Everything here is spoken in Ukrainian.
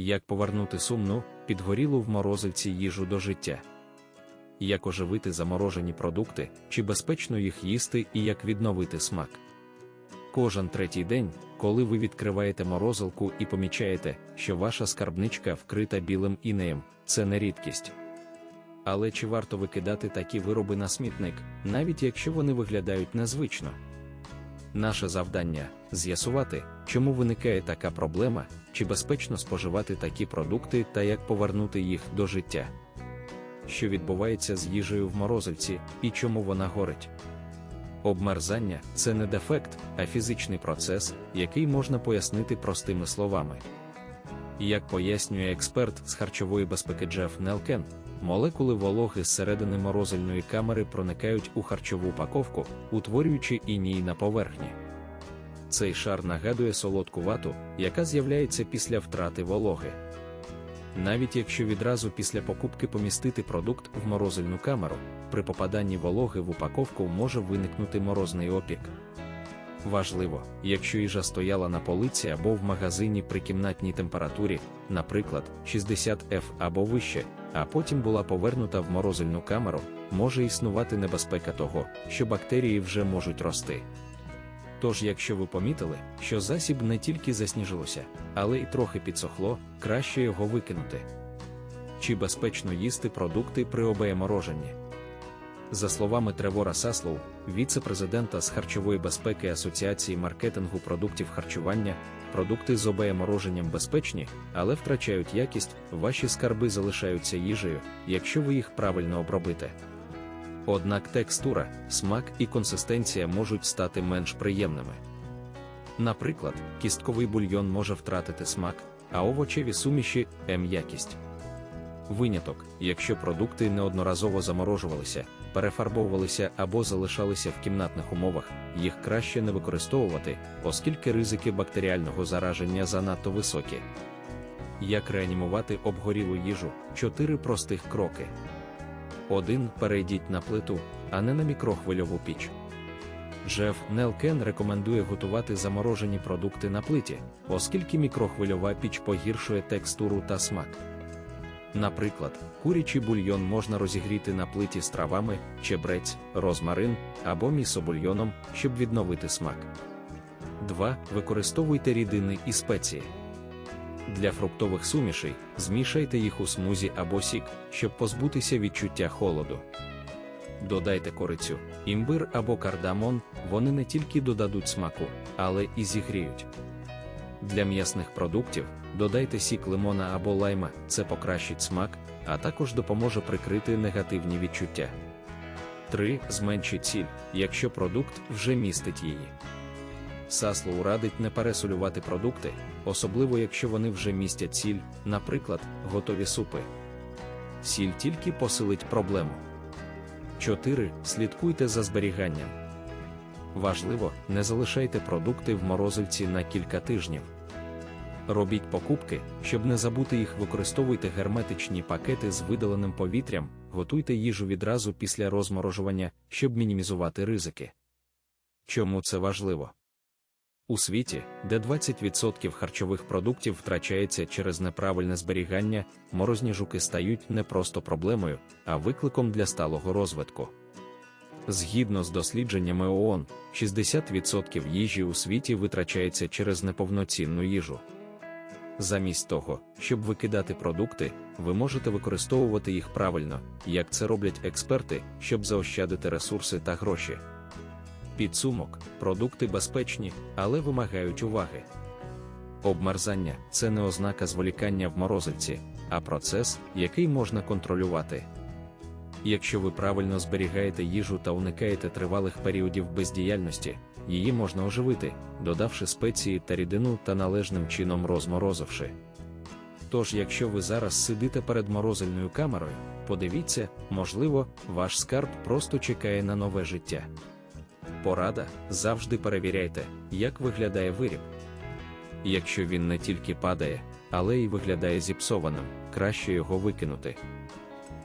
Як повернути сумну, підгорілу в морозильці їжу до життя? Як оживити заморожені продукти, чи безпечно їх їсти і як відновити смак? Кожен третій день, коли ви відкриваєте морозилку і помічаєте, що ваша скарбничка вкрита білим інеєм, це не рідкість. Але чи варто викидати такі вироби на смітник, навіть якщо вони виглядають незвично? Наше завдання з'ясувати, чому виникає така проблема, чи безпечно споживати такі продукти та як повернути їх до життя. Що відбувається з їжею в морозильці і чому вона горить? Обмерзання це не дефект, а фізичний процес, який можна пояснити простими словами. Як пояснює експерт з харчової безпеки Джеф Нелкен, молекули вологи зсередини морозильної камери проникають у харчову упаковку, утворюючи іній на поверхні. Цей шар нагадує солодку вату, яка з'являється після втрати вологи. Навіть якщо відразу після покупки помістити продукт в морозильну камеру, при попаданні вологи в упаковку може виникнути морозний опік. Важливо, якщо їжа стояла на полиці або в магазині при кімнатній температурі, наприклад, 60 F або вище, а потім була повернута в морозильну камеру, може існувати небезпека того, що бактерії вже можуть рости. Тож, якщо ви помітили, що засіб не тільки засніжилося, але й трохи підсохло, краще його викинути. Чи безпечно їсти продукти при обеємороженні? За словами Тревора Саслоу, віце-президента з харчової безпеки Асоціації маркетингу продуктів харчування, продукти з обеємороженням безпечні, але втрачають якість, ваші скарби залишаються їжею, якщо ви їх правильно обробите. Однак текстура, смак і консистенція можуть стати менш приємними. Наприклад, кістковий бульйон може втратити смак, а овочеві суміші м'якість. Виняток, якщо продукти неодноразово заморожувалися, перефарбовувалися або залишалися в кімнатних умовах, їх краще не використовувати, оскільки ризики бактеріального зараження занадто високі. Як реанімувати обгорілу їжу? Чотири простих кроки. 1. Перейдіть на плиту, а не на мікрохвильову піч. Джеф Нелкен рекомендує готувати заморожені продукти на плиті, оскільки мікрохвильова піч погіршує текстуру та смак. Наприклад, курячий бульйон можна розігріти на плиті з травами, чебрець, розмарин або місобульйоном, щоб відновити смак. 2. Використовуйте рідини і спеції. Для фруктових сумішей змішайте їх у смузі або сік, щоб позбутися відчуття холоду. Додайте корицю, імбир або кардамон, вони не тільки додадуть смаку, але і зігріють. Для м'ясних продуктів додайте сік лимона або лайма, це покращить смак, а також допоможе прикрити негативні відчуття. 3. Зменшіть сіль, якщо продукт вже містить її. Саслоу радить не пересолювати продукти, особливо якщо вони вже містять сіль, наприклад, готові супи. Сіль тільки посилить проблему. 4. Слідкуйте за зберіганням. Важливо, не залишайте продукти в морозильці на кілька тижнів. Робіть покупки, щоб не забути їх, використовуйте герметичні пакети з видаленим повітрям, готуйте їжу відразу після розморожування, щоб мінімізувати ризики. Чому це важливо? У світі, де 20% харчових продуктів втрачається через неправильне зберігання, морозні жуки стають не просто проблемою, а викликом для сталого розвитку. Згідно з дослідженнями ООН, 60% їжі у світі витрачається через неповноцінну їжу. Замість того, щоб викидати продукти, ви можете використовувати їх правильно, як це роблять експерти, щоб заощадити ресурси та гроші. Підсумок, продукти безпечні, але вимагають уваги. Обмерзання це не ознака зволікання в морозильці, а процес, який можна контролювати. Якщо ви правильно зберігаєте їжу та уникаєте тривалих періодів бездіяльності, її можна оживити, додавши спеції та рідину та належним чином розморозивши. Тож, якщо ви зараз сидите перед морозильною камерою, подивіться, можливо, ваш скарб просто чекає на нове життя. Порада завжди перевіряйте, як виглядає виріб. Якщо він не тільки падає, але й виглядає зіпсованим, краще його викинути.